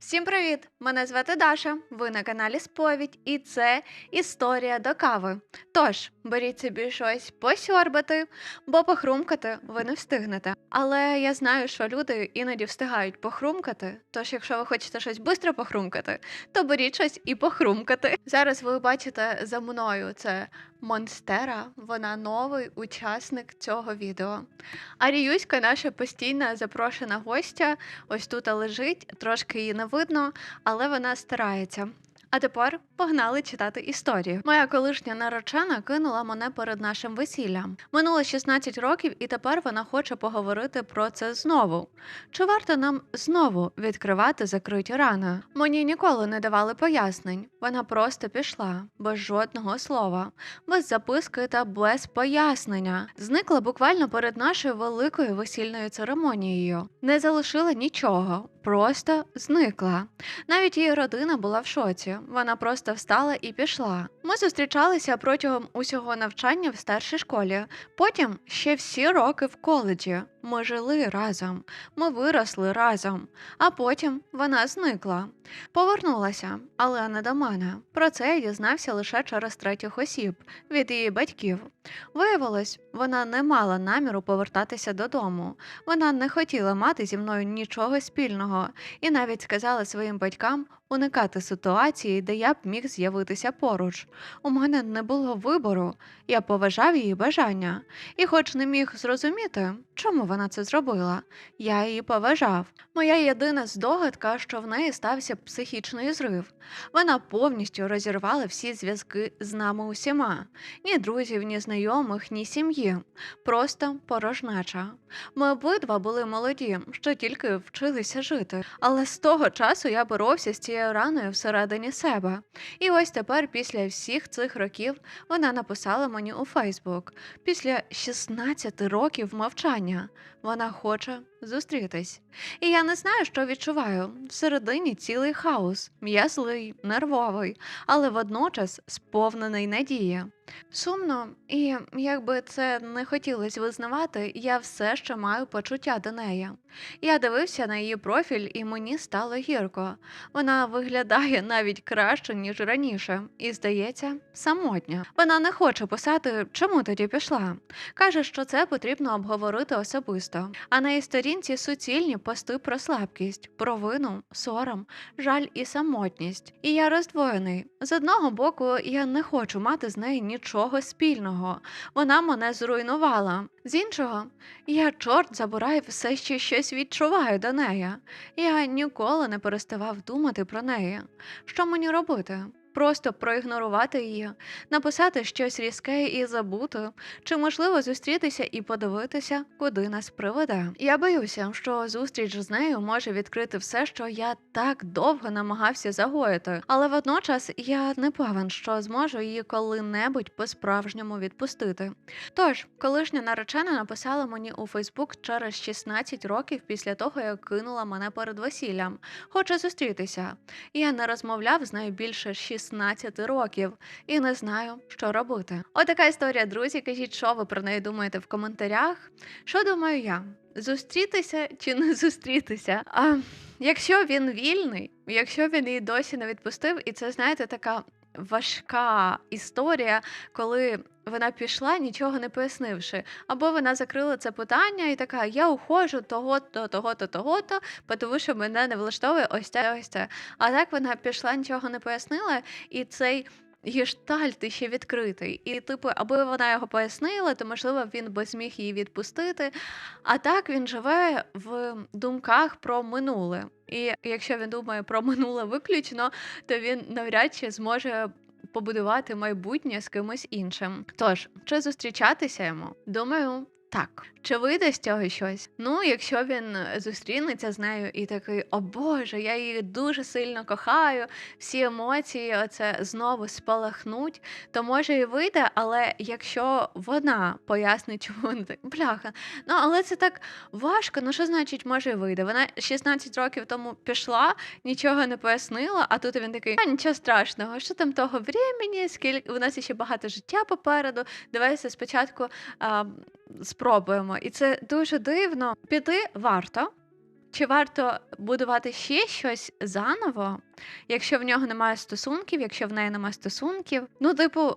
Всім привіт! Мене звати Даша. Ви на каналі Сповідь, і це історія до кави. Тож беріть собі щось посьорбати, бо похрумкати ви не встигнете. Але я знаю, що люди іноді встигають похрумкати. Тож, якщо ви хочете щось швидко похрумкати, то беріть щось і похрумкати. Зараз ви бачите за мною це Монстера. Вона новий учасник цього відео. А Ріюська наша постійна запрошена гостя. Ось тут лежить, трошки її не видно, але вона старається. А тепер погнали читати історію. Моя колишня наречена кинула мене перед нашим весіллям. Минуло 16 років, і тепер вона хоче поговорити про це знову. Чи варто нам знову відкривати закриті рани? Мені ніколи не давали пояснень. Вона просто пішла, без жодного слова, без записки та без пояснення. Зникла буквально перед нашою великою весільною церемонією. Не залишила нічого, просто зникла. Навіть її родина була в шоці. Вона просто встала і пішла. Ми зустрічалися протягом усього навчання в старшій школі. Потім ще всі роки в коледжі. Ми жили разом, ми виросли разом, а потім вона зникла. Повернулася, але не до мене. Про це я дізнався лише через третіх осіб від її батьків. Виявилось, вона не мала наміру повертатися додому. Вона не хотіла мати зі мною нічого спільного і навіть сказала своїм батькам уникати ситуації, де я б міг з'явитися поруч. У мене не було вибору, я поважав її бажання, і, хоч не міг зрозуміти, чому вона це зробила, я її поважав. Моя єдина здогадка, що в неї стався психічний зрив. Вона повністю розірвала всі зв'язки з нами усіма: ні друзів, ні знайомих, ні сім'ї. Просто порожнеча. Ми обидва були молоді, що тільки вчилися жити. Але з того часу я боровся з цією раною всередині себе. І ось тепер, після всіх цих років, вона написала мені у Фейсбук. Після 16 років мовчання вона хоче зустрітись. І я не знаю, що відчуваю. Всередині цілий хаос, я нервовий, але водночас сповнений надії. Сумно, і якби це не хотілося визнавати, я все ще маю почуття до неї. Я дивився на її профіль, і мені стало гірко. Вона виглядає навіть краще, ніж раніше, і здається, самотня. Вона не хоче писати, чому тоді пішла. Каже, що це потрібно обговорити особисто. А на її сторінці суцільні пости про слабкість, провину, сором, жаль і самотність. І я роздвоєний. З одного боку, я не хочу мати з нею нічого спільного. Вона мене зруйнувала. З іншого, я чорт забирай все ще щось відчуваю до неї. Я ніколи не переставав думати про неї. Що мені робити? Просто проігнорувати її, написати щось різке і забути, чи можливо зустрітися і подивитися, куди нас приведе. Я боюся, що зустріч з нею може відкрити все, що я так довго намагався загоїти, але водночас я не певен, що зможу її коли-небудь по-справжньому відпустити. Тож, колишня наречена написала мені у Фейсбук через 16 років після того, як кинула мене перед весіллям. Хоче зустрітися. Я не розмовляв з нею більше 16 років і не знаю, що робити. Отака історія, друзі. Кажіть, що ви про неї думаєте в коментарях. Що думаю я? Зустрітися чи не зустрітися? А якщо він вільний, якщо він її досі не відпустив, і це знаєте така важка історія, коли вона пішла, нічого не пояснивши. Або вона закрила це питання і така: я ухожу того-то, того-то, того-то, тому що мене не влаштовує ось це, ось це. А так вона пішла, нічого не пояснила, і цей. Гештальт ще відкритий, і типу, аби вона його пояснила, то можливо він би зміг її відпустити. А так він живе в думках про минуле. І якщо він думає про минуле виключно, то він навряд чи зможе побудувати майбутнє з кимось іншим. Тож, чи зустрічатися йому? Думаю. Так, чи вийде з цього щось? Ну, якщо він зустрінеться з нею і такий, о Боже, я її дуже сильно кохаю, всі емоції оце знову спалахнуть, то може і вийде, але якщо вона пояснить, чому вона так, бляха, ну але це так важко. Ну що значить, може і вийде? Вона 16 років тому пішла, нічого не пояснила, а тут він такий, а нічого страшного, що там того времени, скільки у нас ще багато життя попереду. Давайте спочатку а, спробуємо. І це дуже дивно. Піти варто. Чи варто будувати ще щось заново, якщо в нього немає стосунків, якщо в неї немає стосунків? Ну, типу,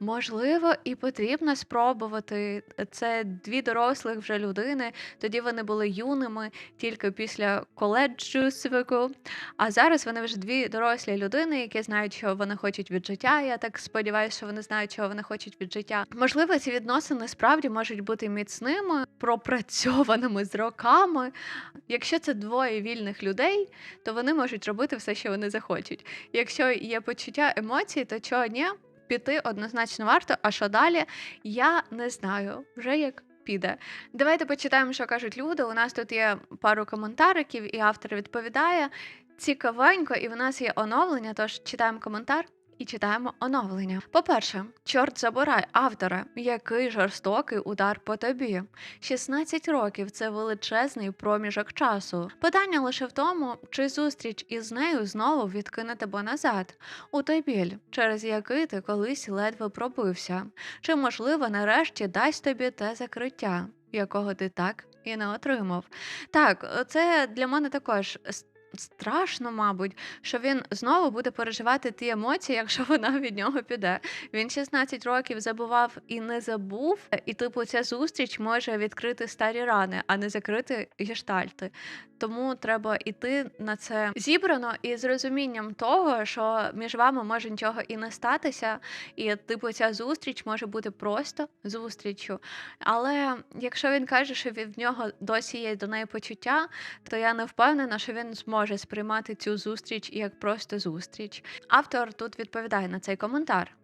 можливо, і потрібно спробувати. Це дві дорослих вже людини. Тоді вони були юними тільки після коледжу свику. А зараз вони вже дві дорослі людини, які знають, що вони хочуть від життя. Я так сподіваюся, що вони знають, чого вони хочуть від життя. Можливо, ці відносини справді можуть бути міцними, пропрацьованими з роками. Якщо це двоє вільних людей, то вони можуть робити все, що вони захочуть. Якщо є почуття емоцій, то чого ні, піти однозначно варто. А що далі? Я не знаю. Вже як. Піде. Давайте почитаємо, що кажуть люди. У нас тут є пару коментариків, і автор відповідає. Цікавенько, і в нас є оновлення, тож читаємо коментар і читаємо оновлення. По-перше, чорт забирай, авторе, який жорстокий удар по тобі. 16 років це величезний проміжок часу. Питання лише в тому, чи зустріч із нею знову відкине тебе назад, у той біль, через який ти колись ледве пробився, чи, можливо, нарешті дасть тобі те закриття, якого ти так і не отримав. Так, це для мене також страшно, мабуть, що він знову буде переживати ті емоції, якщо вона від нього піде. Він 16 років забував і не забув, і типу ця зустріч може відкрити старі рани, а не закрити гештальти. Тому треба йти на це зібрано і з розумінням того, що між вами може нічого і не статися, і типу ця зустріч може бути просто зустріччю. Але якщо він каже, що від- нього досі є до неї почуття, то я не впевнена, що він зможе сприймати цю зустріч як просто зустріч. Автор тут відповідає на цей коментар.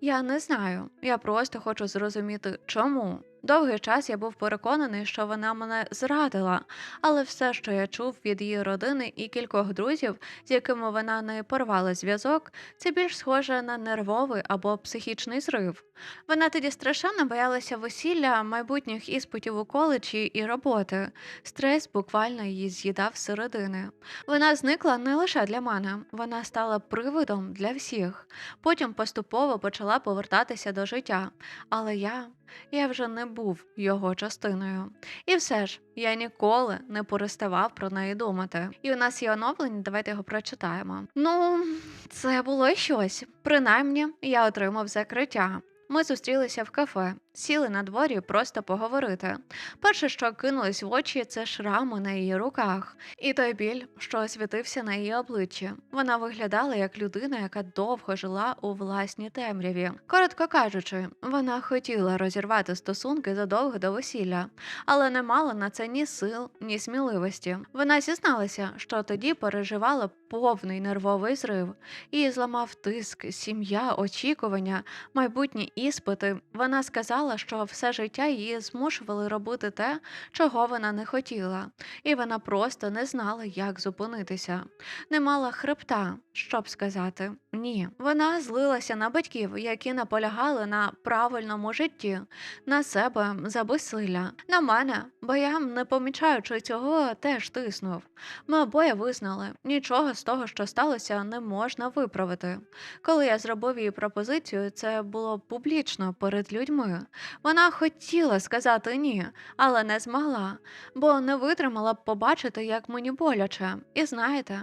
Я не знаю, я просто хочу зрозуміти, чому. Довгий час я був переконаний, що вона мене зрадила, але все, що я чув від її родини і кількох друзів, з якими вона не порвала зв'язок, це більш схоже на нервовий або психічний зрив. Вона тоді страшенно боялася весілля, майбутніх іспитів у коледжі і роботи. Стрес буквально її з'їдав зсередини. Вона зникла не лише для мене, вона стала привидом для всіх. Потім поступово почала повертатися до життя. Але я, я вже не був його частиною. І все ж, я ніколи не переставав про неї думати. І у нас є оновлення, давайте його прочитаємо. Ну, це було щось. Принаймні, я отримав закриття. Ми зустрілися в кафе, сіли на дворі просто поговорити. Перше, що кинулось в очі, це шрами на її руках, і той біль, що освітився на її обличчі. Вона виглядала як людина, яка довго жила у власній темряві. Коротко кажучи, вона хотіла розірвати стосунки задовго до весілля, але не мала на це ні сил, ні сміливості. Вона зізналася, що тоді переживала повний нервовий зрив. Її зламав тиск, сім'я, очікування, майбутні іспити. Вона сказала, що все життя її змушували робити те, чого вона не хотіла, і вона просто не знала, як зупинитися. Не мала хребта, щоб сказати ні. Вона злилася на батьків, які наполягали на правильному житті, на себе за безсилля, на мене, бо я, не помічаючи цього, теж тиснув. Ми обоє визнали, нічого з того, що сталося, не можна виправити. Коли я зробив їй пропозицію, це було публічно перед людьми. Вона хотіла сказати ні, але не змогла, бо не витримала побачити, як мені боляче. І знаєте,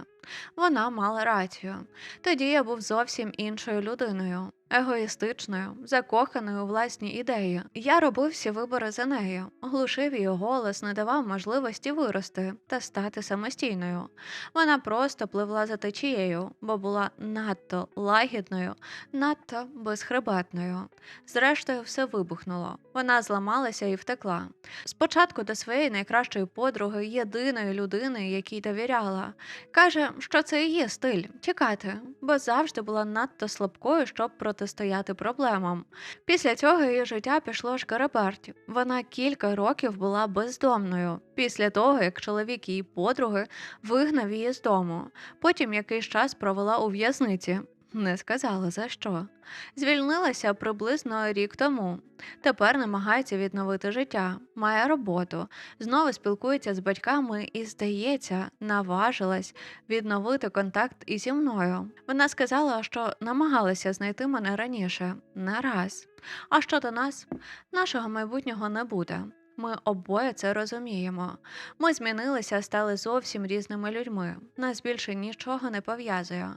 вона мала рацію. Тоді я був зовсім іншою людиною, егоїстичною, закоханою у власні ідеї. Я робив всі вибори за нею, глушив її голос, не давав можливості вирости та стати самостійною. Вона просто пливла за течією, бо була надто лагідною, надто безхребетною. Зрештою, все вибухнуло. Вона зламалася і втекла. Спочатку до своєї найкращої подруги, єдиної людини, якій довіряла. Каже, що це і є стиль чекати, бо завжди була надто слабкою, щоб протистояти проблемам. Після цього її життя пішло шкараберть. Вона кілька років була бездомною. Після того, як чоловік її подруги вигнав її з дому. Потім якийсь час провела у в'язниці. Не сказала за що. Звільнилася приблизно рік тому. Тепер намагається відновити життя, має роботу, знову спілкується з батьками і, здається, наважилась відновити контакт із зі мною. Вона сказала, що намагалася знайти мене раніше, не раз. А щодо нас, нашого майбутнього не буде. Ми обоє це розуміємо. Ми змінилися, стали зовсім різними людьми. Нас більше нічого не пов'язує.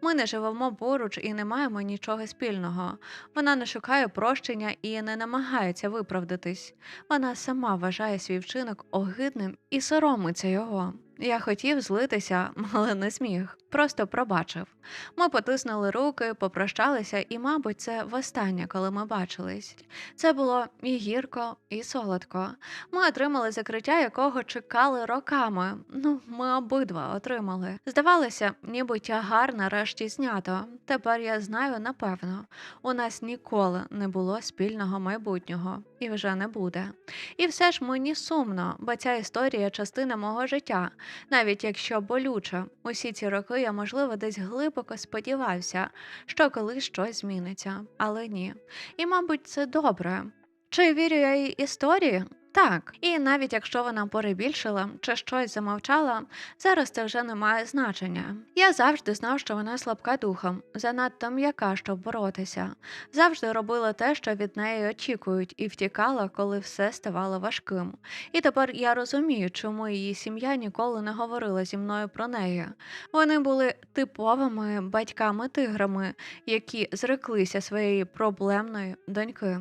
Ми не живемо поруч і не маємо нічого спільного. Вона не шукає прощення і не намагається виправдатись. Вона сама вважає свій вчинок огидним і соромиться його. Я хотів злитися, але не зміг. Просто пробачив. Ми потиснули руки, попрощалися, і, мабуть, це востаннє, коли ми бачились. Це було і гірко, і солодко. Ми отримали закриття, якого чекали роками. Ну, ми обидва отримали. Здавалося, ніби тягар нарешті знято. Тепер я знаю напевно, у нас ніколи не було спільного майбутнього, і вже не буде. І все ж мені сумно, бо ця історія частина мого життя, навіть якщо болюче. Усі ці роки я, можливо, десь глибоко сподівався, що колись щось зміниться, але ні. І, мабуть, це добре. Чи вірю я їй історії? Так, і навіть якщо вона перебільшила чи щось замовчала, зараз це вже не має значення. Я завжди знав, що вона слабка духом, занадто м'яка, щоб боротися. Завжди робила те, що від неї очікують, і втікала, коли все ставало важким. І тепер я розумію, чому її сім'я ніколи не говорила зі мною про неї. Вони були типовими батьками-тиграми, які зреклися своєї проблемної доньки.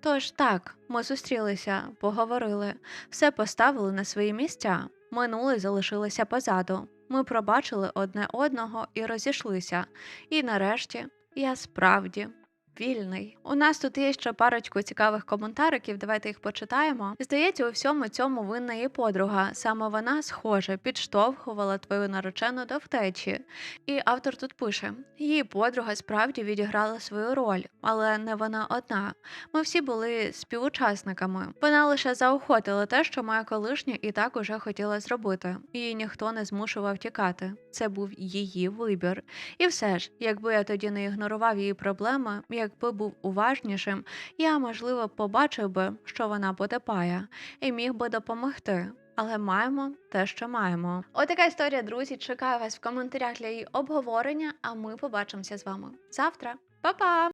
Тож так, ми зустрілися, поговорили, все поставили на свої місця. Минуле залишилося позаду. Ми пробачили одне одного і розійшлися. І нарешті я справді. Вільний. У нас тут є ще парочку цікавих коментариків, давайте їх почитаємо. Здається, у всьому цьому винна її подруга. Саме вона, схоже, підштовхувала твою наречену до втечі. І автор тут пише: її подруга справді відіграла свою роль, але не вона одна. Ми всі були співучасниками. Вона лише заохотила те, що моя колишня і так уже хотіла зробити. Її ніхто не змушував тікати. Це був її вибір. І все ж, якби я тоді не ігнорував її проблеми, якби був уважнішим, я, можливо, побачив би, що вона потепає, і міг би допомогти. Але маємо те, що маємо. Отака історія, друзі. Чекаю вас в коментарях для її обговорення. А ми побачимося з вами завтра. Па-па!